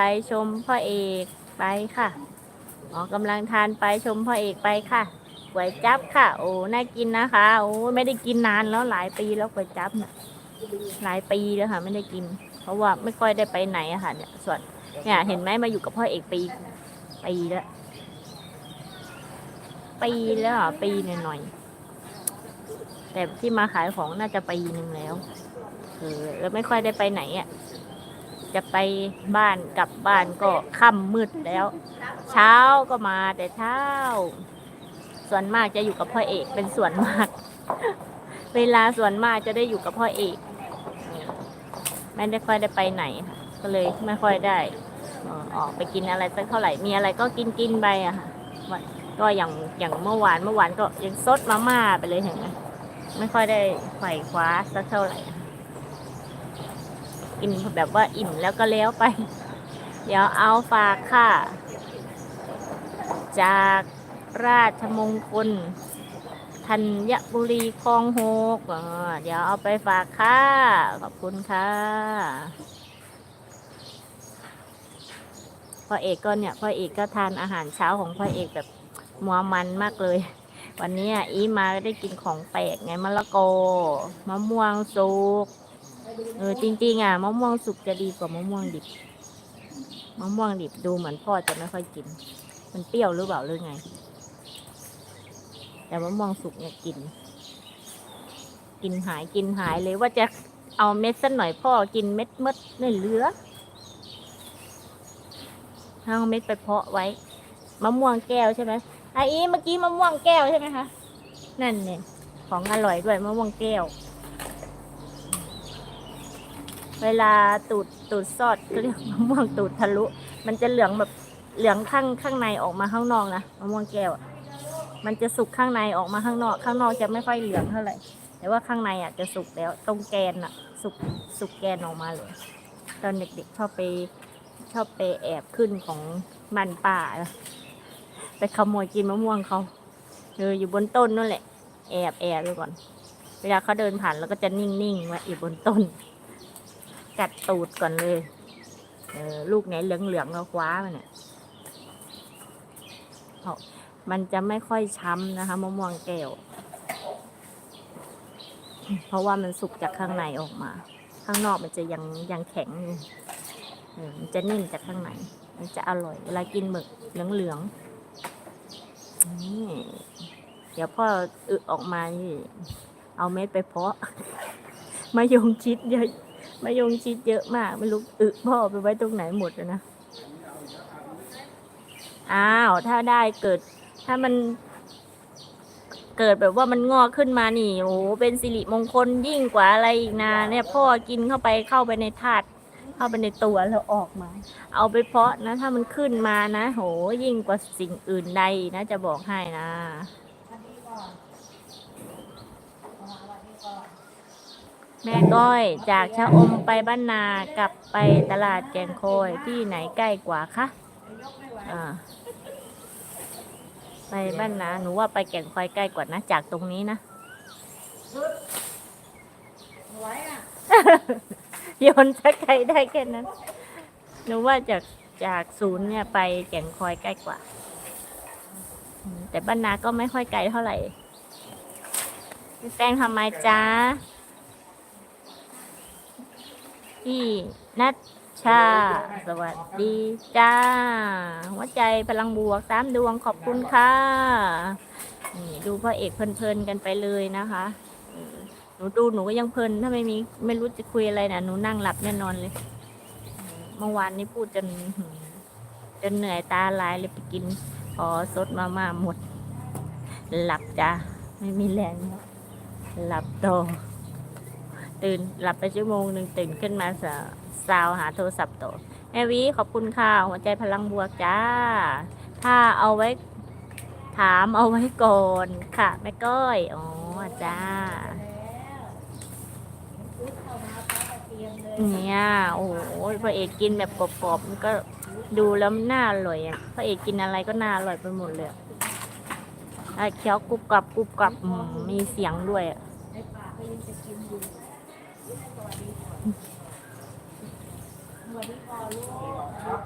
ไปชมพ่อเอกไปค่ะอ๋อกำลังทานไปชมพ่อเอกไปค่ะก๋วยจั๊บค่ะ โอ้น่ากินนะคะ โอ้ไม่ได้กินนานแล้วหลายปีแล้วก๋วยจั๊บเนี่ยหลายปีแล้วค่ะ ไม่ได้กิน เพราะว่าไม่ค่อยได้ไปไหนอะค่ะ เนี่ยส่วนเนี่ยเห็นไหมมาอยู่กับพ่อเอกปีปีแล้วปีแล้วอะปีหน่อยๆแต่ที่มาขายของน่าจะปีหนึ่งแล้วเออแล้วไม่ค่อยได้ไปไหนอะ จะไปบ้านกลับบ้านก็ค่ำมืดแล้ว เช้าก็มาแต่เช้า ส่วนมากจะอยู่กับพ่อเอกเป็นส่วนมาก เวลาส่วนมากจะได้อยู่กับพ่อเอกไม่ได้ค่อยได้ไปไหนค่ะก็เลยไม่ค่อยได้ออกไปกินอะไรสักเท่าไหร่มีอะไรก็กินกินไปอะค่ะก็อย่างอย่างเมื่อวานเมื่อวานก็ยังซดมาม่าไปเลยเห็นไหมไม่ค่อยได้ไขว่คว้าสักเท่าไหร่ ค่ะกินแบบว่าอิ่มแล้วก็แล้วไป เดี๋ยวเอาฝากค่ะ จากราชมงคลธัญบุรีคลองหกเดี๋ยวเอาไปฝากค่ะ ขอบคุณค่ะพ่อเอกก็เนี่ยพ่อเอกก็ทานอาหารเช้าของพ่อเอกแบบมัวมันมากเลย วันนี้อีมาได้กินของแปลกไงมะละกอมะม่วงสุก เออจริงๆอะมะม่วงสุกจะดีกว่ามะม่วงดิบมะม่วงดิบดูเหมือนพ่อจะไม่ค่อยกิน มันเปรี้ยวหรือเปล่าหรือไง แต่มะม่วงสุกเนี่ยกิน กินหายกินหายเลยว่าจะเอาเม็ดสักหน่อยพ่อกินเม็ดมดไม่เหลือเอาเม็ดไปเพาะไว้มะม่วงแก้วใช่ไหมไอ้อีเมื่อกี้มะม่วงแก้วใช่ไหมคะนั่นเนี่ยของอร่อยด้วยมะม่วงแก้ว เวลาตูดตูดซอดก็เรียกมะม่วงตูดทะลุ มันจะเหลืองแบบเหลืองข้างข้างในออกมาข้างนอกนะมะม่วงแก้วมันจะสุกข้างในออกมาข้างนอก ข้างนอกจะไม่ค่อยเหลืองเท่าไหร่แต่ว่าข้างในอะจะสุกแล้วตรงแกนอะ สุกสุกแกนออกมาเลย ตอนเด็กๆชอบไปชอบไปแอบขึ้นของมันป่าไปขโมยกินมะม่วงเขาเอออยู่บนต้นนั่นแหละ แอบแอบดูก่อน เวลาเขาเดินผ่านแล้วก็จะนิ่งๆไว้อยู่บนต้น กัดตูดก่อนเลยเออลูกไหนเหลืองๆก็คว้ามันเนี่ยมันจะไม่ค่อยช้ำนะคะมะม่วงแก้ว เพราะว่ามันสุกจากข้างในออกมา ข้างนอกมันจะยังยังแข็งอยู่เออมันจะนิ่มจากข้างใน มันจะอร่อย เวลากินหมึกเหลืองๆนี่เดี๋ยวพ่ออึออกมา เอาเม็ดไปเพาะ มายงชิดเยอะ มายงชิดเยอะมากไม่รู้อึพ่อไปไว้ตรงไหนหมดแล้วนะ อ้าว ถ้าได้เกิด ถ้ามัน เกิดแบบว่ามันงอกขึ้นมานี่โอ้โหเป็นสิริมงคลยิ่งกว่าอะไรอีกนะเนี่ย พ่อกินเข้าไปเข้าไปในธาตุเข้าไปในตัวแล้วออกมา เอาไปเพาะนะ ถ้ามันขึ้นมานะ โหยิ่งกว่าสิ่งอื่นใดนะ จะบอกให้นะ แม่ก้อยจากชะอมไปบ้านนากลับไปตลาดแกงโคอยที่ไหนใกล้กว่าคะอ่าไปบ้านนาหนูว่าไปแก่งคอยใกล้กว่านะจากตรงนี้นะโยนจะไกลได้แค่นั้นหนูว่าจากจากศูนย์เนี่ยไปแก่งคอยใกล้กว่า แต่บ้านนาก็ไม่ค่อยไกลเท่าไหร่แป้งทำไมจ้า พี่นัทชา สวัสดีจ้า หัวใจพลังบวกสามดวงขอบคุณค่ะนี่ดูพ่อเอกเพลินๆกันไปเลยนะคะหนูดูหนูก็ยังเพลินถ้าไม่มีไม่รู้จะคุยอะไรนะหนูนั่งหลับแน่นอนเลยเมื่อวานนี้พูดจนจนเหนื่อยตาลายเลยไปกินพอสดมาม่าหมด หลับจ้าไม่มีแรงหลับต่อ ตื่นหลับไปชั่วโมงหนึ่งตื่นขึ้นมาสาวหาโทรศัพท์ต่อแม่วิขอบคุณค่ะหัวใจพลังบวกจ้า ถ้าเอาไว้ถามเอาไว้ก่อนค่ะแม่ก้อยอ๋อจ้าเนี่ยโอ้โหพระเอกกินแบบกรอบๆมันก็ดูแล้วน่าอร่อยอะพระเอกกินอะไรก็น่าอร่อยไปหมดเลยอะอะเคี้ยวกรุบกรับกรุบกรับมีเสียงด้วยอะ มาดีพอรู้